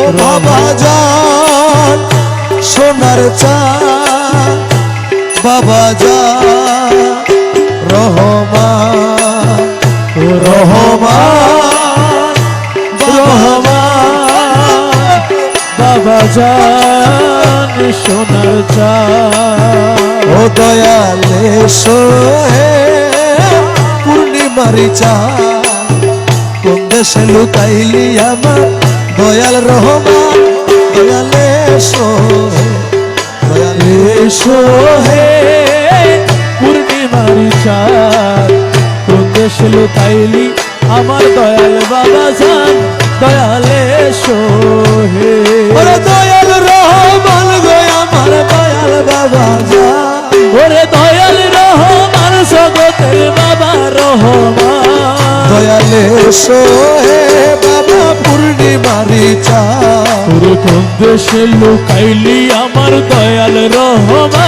ও বাবা যান সোনার চা, বাবা যান রহমান ও রহমান রহমান, বাবা জান, সোনার চা। ও দয়ালে সোহে, পূর্ণিমারি চা, কোন দেশে লুকাইলি আমার দয়াল রহমান, দয়ালে দয়ালে এসো হে। পূর্ণিমারি আমার দয়াল বাবা জান, দয়ালে এসো হে। দয়াল রহমান গো, আমার দয়াল বাবা যা ওরে দয়াল রহমান জগতের বাবা রহমান। দয়ালে সোহে বাবা পূর্ণিমারি চা ওরে কোন দেশে লুকাইলি আমার দয়াল রহমান।